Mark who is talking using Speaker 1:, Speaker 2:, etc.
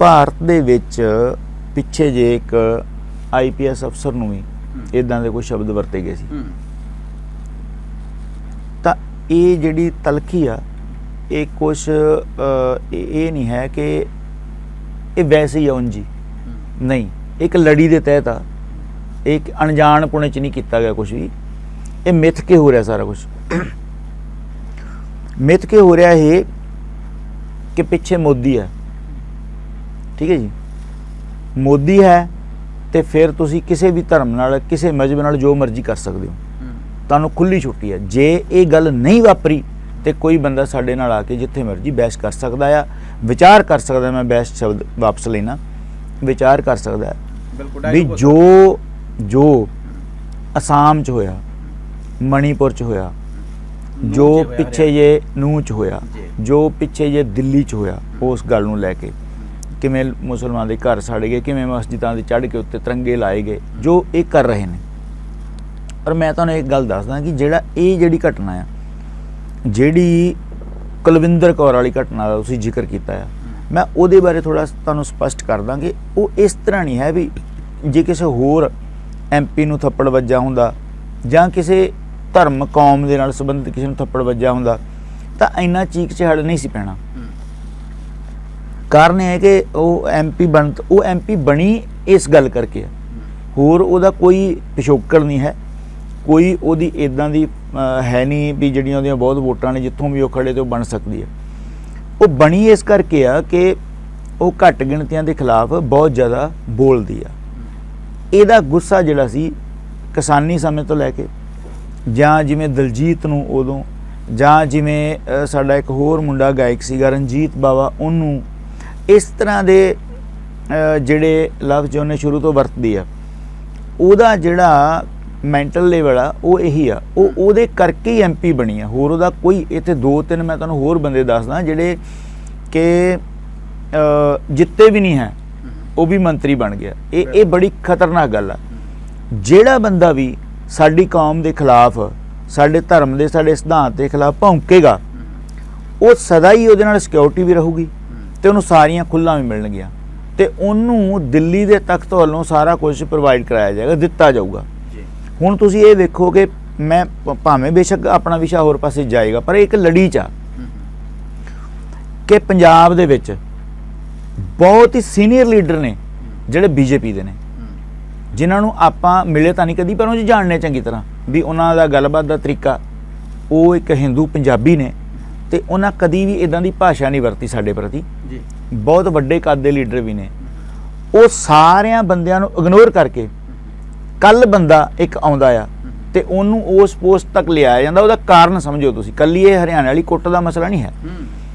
Speaker 1: ਭਾਰਤ ਦੇ ਵਿੱਚ ਪਿੱਛੇ ਜੇ ਇੱਕ ਆਈਪੀਐਸ ਅਫਸਰ ਨੂੰ ਵੀ ਇਦਾਂ ਦੇ ਕੋਈ ਸ਼ਬਦ ਵਰਤੇ ਗਏ ਸੀ। ਤਾਂ ਇਹ ਜਿਹੜੀ ਤਲਖੀ ਆ ਇਹ ਕੁਝ ਇਹ ਨਹੀਂ ਹੈ ਕਿ ਇਹ ਵੈਸੇ ਹੀ ਆ ਉਂਝ ਹੀ। ਨਹੀਂ ਇੱਕ ਲੜੀ ਦੇ ਤਹਿਤ ਆ। ਇੱਕ ਅਣਜਾਣ ਪੁਣੇ ਚ ਨਹੀਂ ਕੀਤਾ ਗਿਆ ਕੁਝ ਵੀ। ਇਹ ਮਿੱਥ ਕੇ ਹੋ ਰਿਹਾ ਸਾਰਾ ਕੁਝ ਮਿੱਥ ਕੇ ਹੋ ਰਿਹਾ ਇਹ ਕਿ ਪਿੱਛੇ ਮੋਦੀ ਹੈ ਠੀਕ ਹੈ ਜੀ। ਮੋਦੀ ਹੈ ਤੇ ਫਿਰ ਤੁਸੀਂ ਕਿਸੇ ਵੀ ਧਰਮ ਨਾਲ ਕਿਸੇ ਮਜ਼ਹਬ ਨਾਲ ਜੋ ਮਰਜ਼ੀ ਕਰ ਸਕਦੇ ਹੋ। ਤੁਹਾਨੂੰ ਖੁੱਲੀ ਛੁੱਟੀ ਹੈ। ਜੇ ਇਹ ਗੱਲ ਨਹੀਂ ਵਾਪਰੀ ਤੇ ਕੋਈ ਬੰਦਾ ਸਾਡੇ ਨਾਲ ਆ ਕੇ ਜਿੱਥੇ ਮਰਜ਼ੀ ਬਹਿਸ ਕਰ ਸਕਦਾ ਆ ਵਿਚਾਰ ਕਰ ਸਕਦਾ ਮੈਂ ਬਹਿਸ ਸ਼ਬਦ ਵਾਪਸ ਲੈਣਾ ਵਿਚਾਰ ਕਰ ਸਕਦਾ ਵੀ ਜੋ ਜੋ ਅਸਾਮ ਚ ਹੋਇਆ ਮਣੀਪੁਰ ਚ ਹੋਇਆ ਜੋ ਪਿੱਛੇ ਜੇ ਨੂੰਹ ਚ ਹੋਇਆ
Speaker 2: ਜੀ।
Speaker 1: ਜੋ ਪਿੱਛੇ ਜੇ ਦਿੱਲੀ ਚ ਹੋਇਆ ਉਸ ਗੱਲ ਨੂੰ ਲੈ ਕੇ। ਕਿਵੇਂ ਮੁਸਲਮਾਨ ਦੇ ਘਰ ਸੜ ਗਏ, ਕਿਵੇਂ ਮਸਜਿਦਾਂ ਦੇ ਚੜ੍ਹ ਕੇ ਉੱਤੇ ਤਿਰੰਗੇ ਲਾਏ ਗਏ, ਜੋ ਇਹ ਕਰ ਰਹੇ ਨੇ। ਔਰ ਮੈਂ ਤੁਹਾਨੂੰ ਇੱਕ ਗੱਲ ਦੱਸਦਾ ਕਿ ਜਿਹੜਾ ਇਹ ਜਿਹੜੀ ਘਟਨਾ ਆ, ਜਿਹੜੀ ਕੁਲਵਿੰਦਰ ਕੌਰ ਵਾਲੀ ਘਟਨਾ ਦਾ ਤੁਸੀਂ ਜ਼ਿਕਰ ਕੀਤਾ ਆ, ਮੈਂ ਉਹਦੇ ਬਾਰੇ ਥੋੜਾ ਤੁਹਾਨੂੰ ਸਪਸ਼ਟ ਕਰ ਦਾਂਗੇ ਉਹ ਇਸ ਤਰ੍ਹਾਂ ਨਹੀਂ ਹੈ ਵੀ ਜੇ ਕਿਸੇ ਹੋਰ ਐਮਪੀ ਨੂੰ ਥੱਪੜ ਵੱਜਾ ਹੁੰਦਾ ਜਾਂ ਕਿਸੇ ਧਰਮ ਕੌਮ ਦੇ ਨਾਲ ਸੰਬੰਧਿਤ ਕਿਸੇ ਨੂੰ ਥੱਪੜ ਵੱਜਾ ਹੁੰਦਾ, ਤਾਂ ਇੰਨਾ ਚੀਕ ਚਿਹਾੜ ਨਹੀਂ ਸੀ ਪੈਣਾ। ਕਾਰਨ ਇਹ ਹੈ ਕਿ ਉਹ ਐਮਪੀ ਬਣ ਉਹ ਐਮਪੀ ਬਣੀ ਇਸ ਗੱਲ ਕਰਕੇ। ਹੈ ਹੋਰ ਉਹਦਾ ਕੋਈ ਪਿਛੋਕੜ ਨਹੀਂ ਹੈ। ਕੋਈ ਉਹਦੀ ਇਦਾਂ ਦੀ ਹੈ ਨਹੀਂ ਵੀ ਜਿਹੜੀਆਂ ਉਹਦੀਆਂ ਬਹੁਤ ਵੋਟਾਂ ਨੇ, ਜਿੱਥੋਂ ਵੀ ਉਹ ਖੜੇ ਤੇ ਉਹ ਬਣ ਸਕਦੀ ਹੈ। ਉਹ ਬਣੀ ਇਸ ਕਰਕੇ ਆ ਕਿ ਉਹ ਘੱਟ ਗਿਣਤੀਆਂ ਦੇ ਖਿਲਾਫ ਬਹੁਤ ਜ਼ਿਆਦਾ ਬੋਲਦੀ ਆ। ਇਹਦਾ ਗੁੱਸਾ ਜਿਹੜਾ ਸੀ ਕਿਸਾਨੀ ਸਮੇਂ ਤੋਂ ਲੈ ਕੇ, ਜਾਂ ਜਿਵੇਂ ਦਲਜੀਤ ਨੂੰ ਉਦੋਂ, ਜਾਂ ਜਿਵੇਂ ਸਾਡਾ ਇੱਕ ਹੋਰ ਮੁੰਡਾ ਗਾਇਕ ਸੀਗਾ ਰਣਜੀਤ ਬਾਵਾ, ਉਹਨੂੰ ਇਸ ਤਰ੍ਹਾਂ ਦੇ ਜਿਹੜੇ ਲਫ਼ਜ਼ ਉਹਨੇ ਸ਼ੁਰੂ ਤੋਂ ਵਰਤਦੀ ਆ ਉਹਦਾ ਜਿਹੜਾ ਮੈਂਟਲ ਲੈਵਲ ਆ ਉਹ ਇਹੀ ਆ। ਉਹ ਉਹਦੇ ਕਰਕੇ ਹੀ ਐਮਪੀ ਬਣੀ ਆ। ਹੋਰ ਉਹਦਾ ਕੋਈ ਇੱਥੇ ਦੋ ਤਿੰਨ ਮੈਂ ਤੁਹਾਨੂੰ ਹੋਰ ਬੰਦੇ ਦੱਸਦਾ ਜਿਹੜੇ ਕਿ ਜਿੱਤੇ ਵੀ ਨਹੀਂ ਹੈ ਉਹ ਵੀ ਮੰਤਰੀ ਬਣ ਗਿਆ। ਇਹ ਇਹ ਬੜੀ ਖਤਰਨਾਕ ਗੱਲ ਆ। ਜਿਹੜਾ ਬੰਦਾ ਵੀ ਸਾਡੀ ਕੌਮ ਦੇ ਖਿਲਾਫ ਸਾਡੇ ਧਰਮ ਦੇ ਸਾਡੇ ਸਿਧਾਂਤ ਦੇ ਖਿਲਾਫ ਭੌਂਕੇਗਾ ਉਹ ਸਦਾ ਹੀ ਉਹਦੇ ਨਾਲ ਸਿਕਿਉਰਿਟੀ ਵੀ ਰਹੂਗੀ। ਤੇ ਉਹਨੂੰ ਸਾਰੀਆਂ ਖੁੱਲਾਂ ਵੀ ਮਿਲਣਗੀਆਂ। ਤੇ ਉਹਨੂੰ ਦਿੱਲੀ ਦੇ ਤਖਤ ਵੱਲੋਂ ਸਾਰਾ ਕੁਝ ਪ੍ਰੋਵਾਈਡ ਕਰਾਇਆ ਜਾਏਗਾ ਦਿੱਤਾ ਜਾਊਗਾ।
Speaker 2: ਜੀ।
Speaker 1: ਹੁਣ ਤੁਸੀਂ ਇਹ ਵੇਖੋ ਕਿ ਮੈਂ ਭਾਵੇਂ ਬੇਸ਼ੱਕ ਆਪਣਾ ਵਿਸ਼ਾ ਹੋਰ ਪਾਸੇ ਜਾਏਗਾ ਪਰ ਇਹ ਇੱਕ ਲੜੀ ਚ ਕਿ ਪੰਜਾਬ ਦੇ ਵਿੱਚ ਬਹੁਤ ਹੀ ਸੀਨੀਅਰ ਲੀਡਰ ਨੇ ਜਿਹੜੇ ਬੀਜੇਪੀ ਦੇ ਨੇ। ਜਿਨ੍ਹਾਂ ਨੂੰ ਆਪਾਂ ਮਿਲੇ ਤਾਂ ਨਹੀਂ ਕਦੀ ਪਰ ਉਹ ਜਾਣਨੇ ਚੰਗੀ ਤਰ੍ਹਾਂ ਵੀ ਉਹਨਾਂ ਦਾ ਗੱਲਬਾਤ ਦਾ ਤਰੀਕਾ ਉਹ ਇੱਕ ਹਿੰਦੂ ਪੰਜਾਬੀ ਨੇ। ਤੇ ਉਹਨਾਂ ਕਦੀ ਵੀ ਇਦਾਂ ਦੀ ਭਾਸ਼ਾ ਨਹੀਂ ਵਰਤੀ ਸਾਡੇ ਪ੍ਰਤੀ।
Speaker 2: ਜੀ।
Speaker 1: ਬਹੁਤ ਵੱਡੇ ਕੱਦ ਦੇ ਲੀਡਰ ਵੀ ਨੇ। ਉਹ ਸਾਰਿਆਂ ਬੰਦਿਆਂ ਨੂੰ ਇਗਨੋਰ ਕਰਕੇ ਕੱਲ ਬੰਦਾ ਇੱਕ ਆਉਂਦਾ ਆ ਤੇ ਉਹਨੂੰ ਉਸ ਪੋਸਟ ਤੱਕ ਲਿਆਇਆ ਜਾਂਦਾ ਉਹਦਾ ਕਾਰਨ ਸਮਝੋ ਤੁਸੀਂ। ਕੱਲੀ ਇਹ ਹਰਿਆਣਾ ਵਾਲੀ ਕੁੱਟ ਦਾ ਮਸਲਾ ਨਹੀਂ ਹੈ।
Speaker 2: ਹੂੰ।